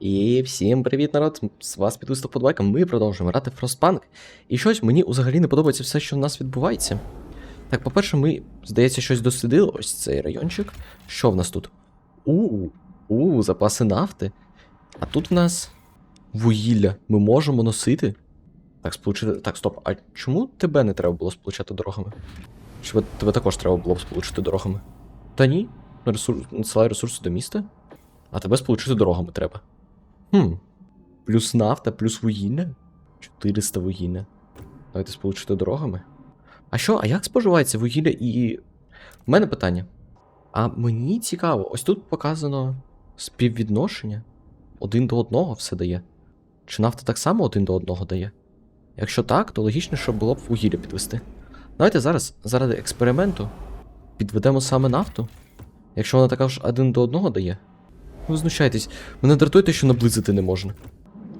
І всім привіт, народ! З вас підвистав подбайка. Ми продовжуємо грати Frostpunk. І щось мені взагалі не подобається все, що в нас відбувається. Так, по-перше, ми, здається, щось дослідили. Ось цей райончик. Що в нас тут? У, у, запаси нафти. А тут в нас вугілля. Ми можемо носити. Так, сполучити. Так, стоп. А чому тебе не треба було сполучати дорогами? Чи тебе також треба було б сполучити дорогами? Та ні. Ресурс... Надсилай ресурси до міста. А тебе сполучити дорогами треба. Хм. Плюс нафта, плюс вугілля? 400 вугілля. Давайте сполучити дорогами. А що, а як споживається вугілля і. У мене питання. А мені цікаво, ось тут показано співвідношення. Один до одного все дає. Чи нафта так само один до одного дає? Якщо так, то логічніше було б вугілля підвести. Давайте зараз, заради експерименту, підведемо саме нафту. Якщо вона така ж один до одного дає. Ви знущаєтесь, мене дратуєте, що наблизити не можна.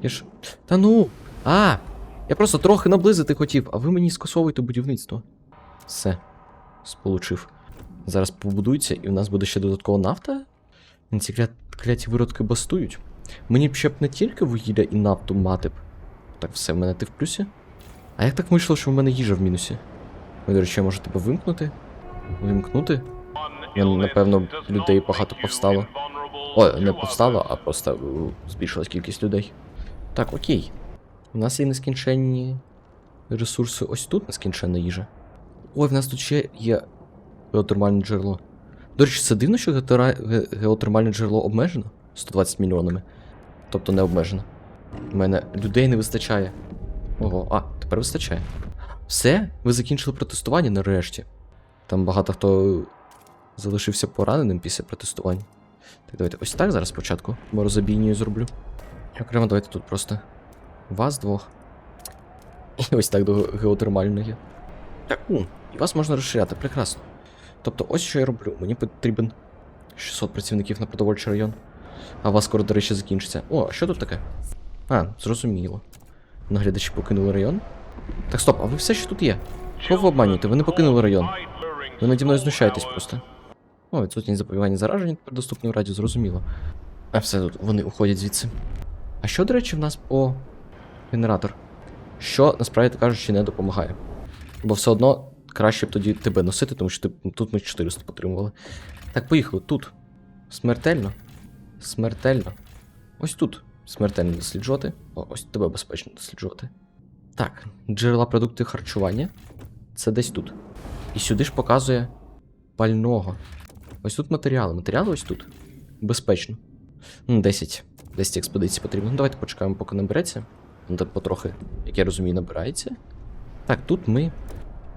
Я ж. Та ну. А! Я просто трохи наблизити хотів, а ви мені скасовуєте будівництво. Все. Сполучив. Зараз побудується, і у нас буде ще додаткова нафта. Ці кля... кляті виродки бастують. Мені б ще б не тільки вугілля і нафту мати б. Так, все, в мене ти в плюсі. А як так вийшло, що в мене їжа в мінусі? Ви, до речі, я можу тебе вимкнути? Вимкнути? напевно, людей багато повстало. Ой, не повстало, а просто збільшилась кількість людей. Так, окей. У нас є нескінченні ресурси. Ось тут нескінченна їжа. Ой, в нас тут ще є геотермальне джерело. До речі, це дивно, що геотера- геотермальне джерело обмежено 120 мільйонами. Тобто не обмежено. У мене людей не вистачає. Ого, а, тепер вистачає. Все, ви закінчили протестування нарешті. Там багато хто залишився пораненим після протестування. Так, давайте ось так зараз спочатку. Морозобійнію зроблю. Окремо, давайте тут просто вас двох. І ось так до геотермальної. Так, у, і вас можна розширяти, прекрасно. Тобто, ось що я роблю. Мені потрібен 600 працівників на продовольчий район. А вас скоро, до речі, закінчиться. О, а що тут таке? А, зрозуміло. Наглядачі покинули район. Так, стоп, а ви все ще тут є? Кого ви обманюєте? Ви не покинули район. Ви наді мною знущаєтесь просто. О, відсутність запобігання заражень тепер доступні в раді, зрозуміло. А все тут, вони уходять звідси. А що, до речі, в нас по генератор? Що насправді кажучи не допомагає. Бо все одно краще б тоді тебе носити, тому що ти, тут ми 400 потримували. Так, поїхали, тут. Смертельно. Смертельно. Ось тут. Смертельно досліджувати. О, ось тебе безпечно досліджувати. Так, джерела продукти харчування. Це десь тут. І сюди ж показує пального. Ось тут матеріали. Матеріали ось тут. Безпечно. Ну, 10. 10 експедицій потрібно. Ну, давайте почекаємо, поки набереться. Ну, потрохи, як я розумію, набирається. Так, тут ми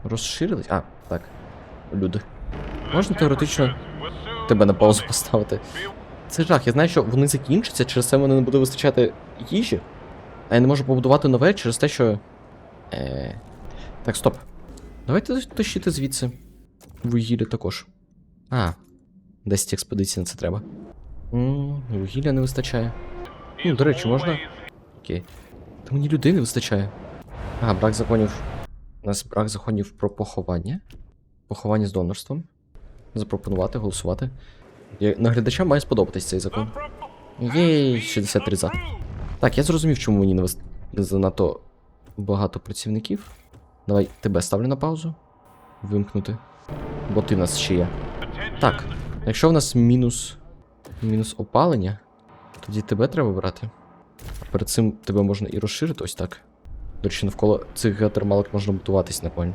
розширились. А, так. Люди. Можна теоретично тебе на паузу поставити. Це жах, я знаю, що вони закінчаться, через це мене не буде вистачати їжі. А я не можу побудувати нове через те, що. Е... Так, стоп. Давайте тащити звідси. Вугілля також. А, 10 експедицій на це треба. Вугілля не вистачає. Ну, до речі, можна. Окей. Та мені людей не вистачає. А, брак законів. У нас брак законів про поховання. Поховання з донорством. Запропонувати, голосувати. Наглядачам має сподобатись цей закон. Єй, 63 за. Так, я зрозумів, чому мені не вис- занадто багато працівників. Давай тебе ставлю на паузу. Вимкнути. Бо ти в нас ще є. Так, якщо в нас мінус. Мінус опалення, тоді тебе треба брати. Перед цим тебе можна і розширити ось так. До речі, навколо цих геотермалок можна будуватись нормально.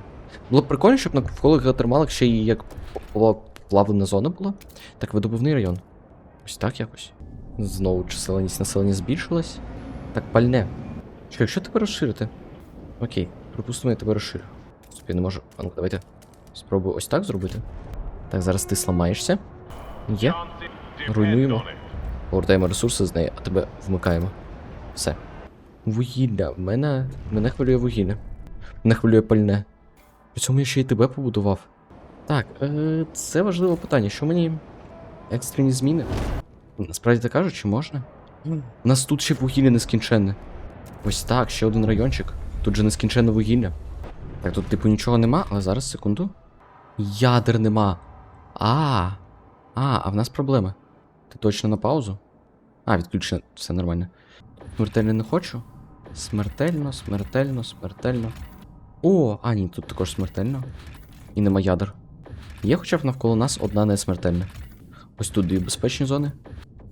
Було б прикольно, щоб навколо геотермалок ще і як плавлена зона була. Так, видобувний район. Ось так якось. Знову чисельність населення збільшилась. Так, пальне. Чекай, якщо тебе розширити? Окей, припустимо, я тебе розширю. Я не можу. А ну давайте. Спробую ось так зробити. Так, зараз ти сламаєшся. Є. Руйнуємо. Повертаємо ресурси з неї, а тебе вмикаємо. Все. Вугілля. Мене. Мене хвилює вугілля. Мене хвилює пальне. При цьому я ще й тебе побудував. Так, е, це важливе питання. Що мені. Екстрені зміни? Насправді так кажучи, можна? У нас тут ще вугілля нескінченне. Ось так, ще один райончик. Тут же нескінченне вугілля. Так, тут, типу, нічого нема, але зараз секунду. Ядер нема. А. А, а в нас проблеми. Ти точно на паузу? А, відключено, все нормально. Смертельно не хочу. Смертельно, смертельно, смертельно. О, а ні, тут також смертельно. І нема ядер. Є хоча б навколо нас одна не смертельна. Ось тут дві безпечні зони.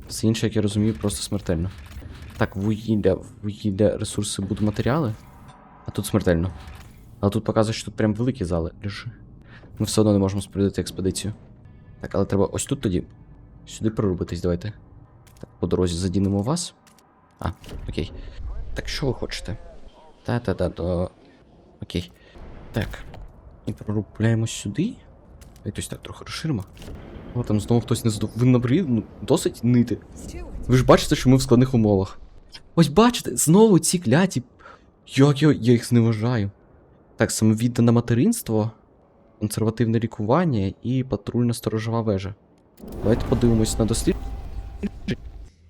Все інше, як я розумію, просто смертельно. Так, вугілля, вугілля, ресурси, будматеріали. А тут смертельно. Але тут показує, що тут прям великі зали. Лежи. Ми все одно не можемо спорядити експедицію. Так, але треба ось тут тоді. Сюди прорубитись, давайте. Так, по дорозі задінемо вас. А, окей. Так, що ви хочете? Та-та-та, то. Окей. Так. І прорубляємо сюди. Якось так трохи розширимо. О, там знову хтось не задов... Ви набрі... ну, досить нити. Ви ж бачите, що ми в складних умовах. Ось бачите, знову ці кляті. Як я, я їх зневажаю. Так, самовіддане материнство, консервативне лікування і патрульна сторожова вежа. Давайте подивимось на дослідження.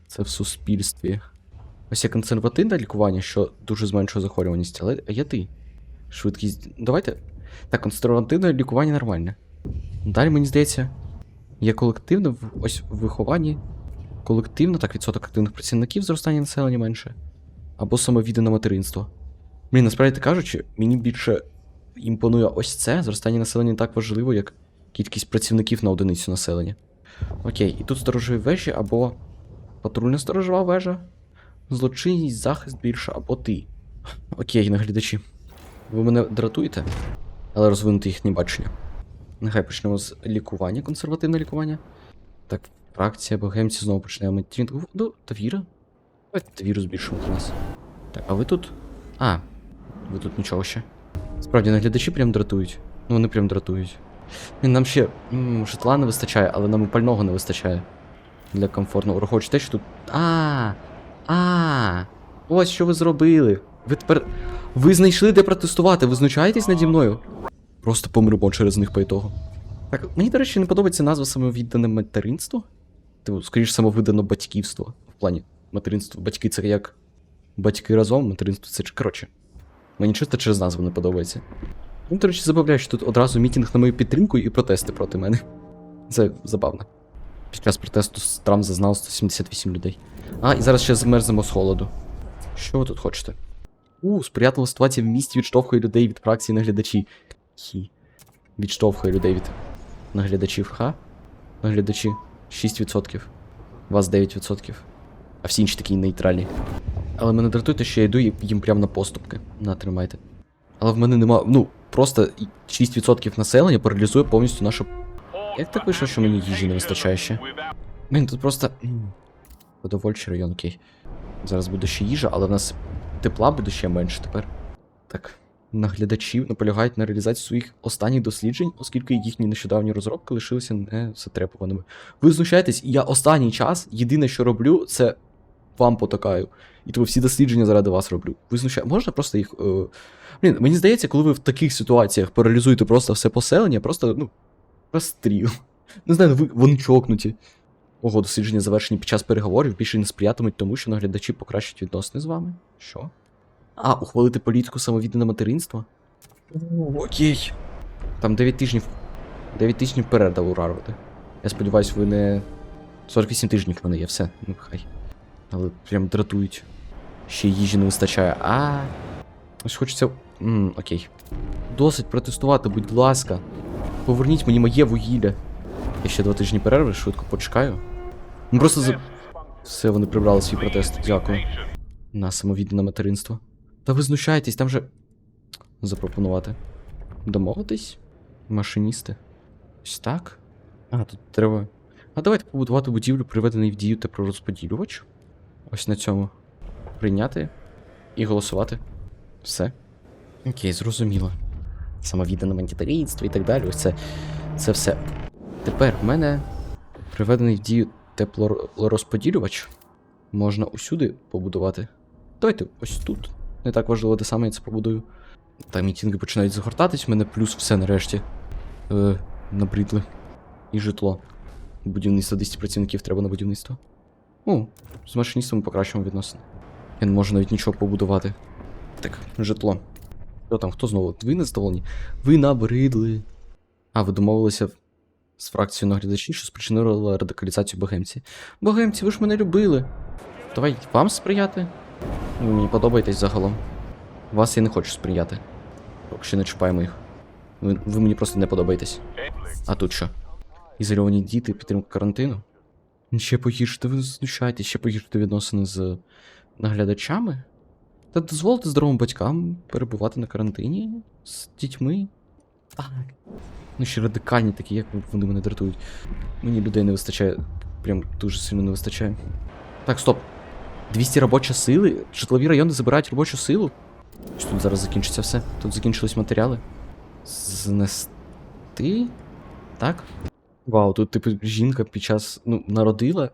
Це в суспільстві. Ось є консервативне лікування, що дуже зменшує захворюваність, але є ти. Швидкість. Давайте. Так, консервативне лікування нормальне. Далі, мені здається, є колективне в ось в вихованні. Колективно, так, відсоток активних працівників зростання населення менше. Або самовіддане материнство. Блін, насправді кажучи, мені більше імпонує ось це. Зростання населення не так важливо, як кількість працівників на одиницю населення. Окей, і тут сторожові вежі або патрульна сторожова вежа, злочинність, захист більше, або ти. Окей, наглядачі. Ви мене дратуєте, але розвинути їхнє бачення. Нехай почнемо з лікування, консервативне лікування. Так, фракція богемці знову почнемо. Ну, та віра. Давайте та віру збільшимо для нас. Так, а ви тут. А, ви тут нічого ще. Справді, наглядачі прям дратують. Ну, вони прям дратують. Нам ще м, житла не вистачає, але нам і пального не вистачає. Для комфортного. Враховуючи те, що тут. А. А. Ось що ви зробили. Ви тепер. Ви знайшли де протестувати, ви знущаєтесь наді мною? Просто помремо через них по ітогу. Так, мені, до речі, не подобається назва самовіддане материнство. Типу, скоріш самовиддано батьківство. В плані материнство. Батьки це як батьки разом, материнство це. Коротше. Мені чисто через назву не подобається. Ну, до речі, забавляю, що тут одразу мітінг на мою підтримку і протести проти мене. Це забавно. Під час протесту Трамп зазнав 178 людей. А, і зараз ще змерзнемо з холоду. Що ви тут хочете? У, сприятлива ситуація в місті відштовхує людей від фракції наглядачі. Хі. Відштовхує людей від наглядачів. Ха? Наглядачі 6%. Вас 9%. А всі інші такі нейтральні. Але мене дратує, те, що я йду і їм прямо на поступки. На, тримайте. Але в мене нема. Ну, просто 6% населення паралізує повністю нашу. Як так вийшло, що мені їжі не вистачає ще? Блін, тут просто. м, Продовольчий район, окей. Зараз буде ще їжа, але в нас тепла буде ще менше тепер. Так. Наглядачі наполягають на реалізації своїх останніх досліджень, оскільки їхні нещодавні розробки лишилися не затребуваними. Ви знущаєтесь, я останній час єдине, що роблю, це вам потакаю. І тому всі дослідження заради вас роблю. Ви знущаєте. Можна просто їх. Е... Блін, мені здається, коли ви в таких ситуаціях паралізуєте просто все поселення, просто, ну, розстріл. Не знаю, ви вони чокнуті. Ого, дослідження завершені під час переговорів більше не сприятимуть тому, що наглядачі покращать відносини з вами. Що? А, ухвалити політику самовіддане материнства? О, окей. Там 9 тижнів. 9 тижнів перерву урарувати. Я сподіваюся, ви не. 48 тижнів в мене є, все, ну хай. Але прям дратують. Ще їжі не вистачає. А. Ось хочеться. Ммм, окей. Досить протестувати, будь ласка. Поверніть мені моє вугілля. Я ще два тижні перерви, швидко почекаю. Ну просто за. Все, вони прибрали свій протест. Дякую. На самовіддане материнство. Та ви знущаєтесь, там же. Запропонувати. Домовитись? Машиністи. Ось так. А, тут треба. А давайте побудувати будівлю, приведений в дію теплорозподілювач. Ось на цьому. Прийняти і голосувати. Все. Окей, зрозуміло. Самовіддане материнство і так далі. Ось це. Це все. Тепер в мене приведений в дію теплорозподілювач. Можна усюди побудувати. Давайте ось тут. Не так важливо, де саме я це побудую. Та мітінги починають загортатись, в мене плюс все нарешті. Е, набридли. І житло. Будівництво 200 працівників треба на будівництво. О, з машиністами покращуємо відносини. Я не можу навіть нічого побудувати. Так, житло. Що там, хто знову? Ви не задоволені? Ви набридли. А, ви домовилися з фракцією наглядачів, що спричинила радикалізацію богемці. Богемці, ви ж мене любили. Давай вам сприяти. Ви мені подобаєтесь загалом. Вас я не хочу сприяти. Поки що не чіпаємо їх. Ви, ви мені просто не подобаєтесь. А тут що? Ізольовані діти, підтримка карантину? Ще погіршити, ви знущаєтесь, ще погіршити відносини з наглядачами? Та дозволити здоровим батькам перебувати на карантині з дітьми? Так. Ну ще радикальні такі, як вони мене дратують. Мені людей не вистачає. Прям дуже сильно не вистачає. Так, стоп. 200 робочі сили? Житлові райони забирають робочу силу? Ось Тут зараз закінчиться все. Тут закінчились матеріали. Знести? Так? Вау, тут, типу, жінка під час ну, народила,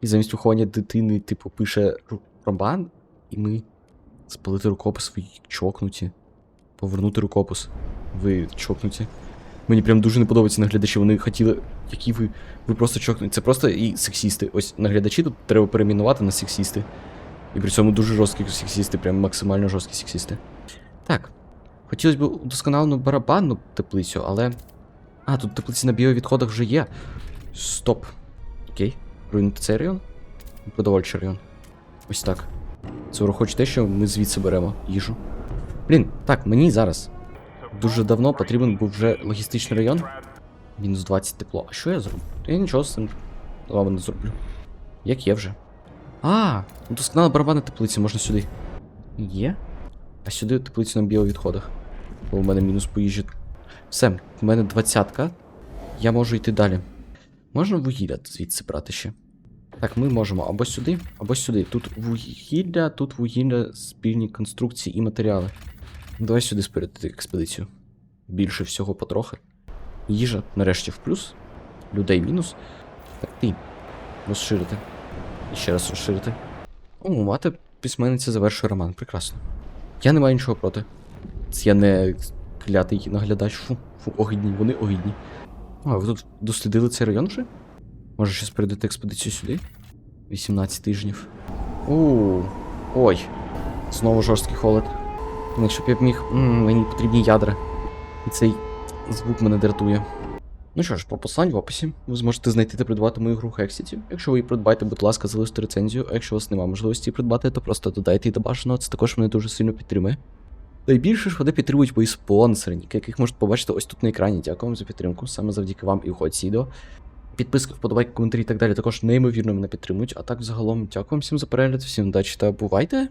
і замість виховання дитини, типу, пише роман, і ми спалити рукопис, ви чокнуті. Повернути рукопис. Ви чокнуті. Мені прям дуже не подобаються наглядачі. Вони хотіли. Які ви. Ви просто чокнуті. Це просто і сексісти. Ось наглядачі тут треба перейменувати на сексісти. І при цьому дуже жорсткі сексісти, прям максимально жорсткі сексісти. Так. Хотілося б удосконалену барабанну теплицю, але. А, тут теплиці на біовідходах вже є. Стоп. Окей. Руйнути цей район? Продовольчий район. Ось так. Це враховуючи те, що ми звідси беремо їжу. Блін, так, мені зараз. Дуже давно потрібен був вже логістичний район. Мінус 20 тепло. А що я зроблю? Я нічого з цим вами не зроблю. Як є вже. А, удосконала барабани теплиці, можна сюди. Є? А сюди теплицю на біовідходах. Бо в мене мінус по їжі. Все, в мене двадцятка. Я можу йти далі. Можна вугілля звідси брати ще. Так, ми можемо або сюди, або сюди. Тут вугілля, тут вугілля, спільні конструкції і матеріали. Давай сюди спорядити експедицію. Більше всього потрохи. Їжа нарешті в плюс. Людей мінус. Так ти. Розширити. І ще раз розширити. О, мати письменниця завершує роман. Прекрасно. Я не маю нічого проти. Я не клятий наглядач. Фу, фу, огидні, вони огидні. А, ви тут дослідили цей район вже? Може щось передати експедицію сюди? 18 тижнів. У, ой. Знову жорсткий холод. Ну, Якщо б я б міг. М, мені потрібні ядра. І цей звук мене дратує. Ну що ж, по послань в описі ви зможете знайти та придбати мою гру Hexity. Якщо ви її придбаєте, будь ласка, залиште рецензію, а якщо у вас немає можливості придбати, то просто додайте її до бажаного, це також мене дуже сильно підтримує. Найбільше ж вони підтримують мої спонсори, яких можете побачити ось тут на екрані. Дякую вам за підтримку. Саме завдяки вам і виходить ці відео. Підписки, вподобайки, коментарі і так далі також неймовірно мене підтримують. А так, взагалом, дякую вам всім за перегляд, всім удачі та бувайте!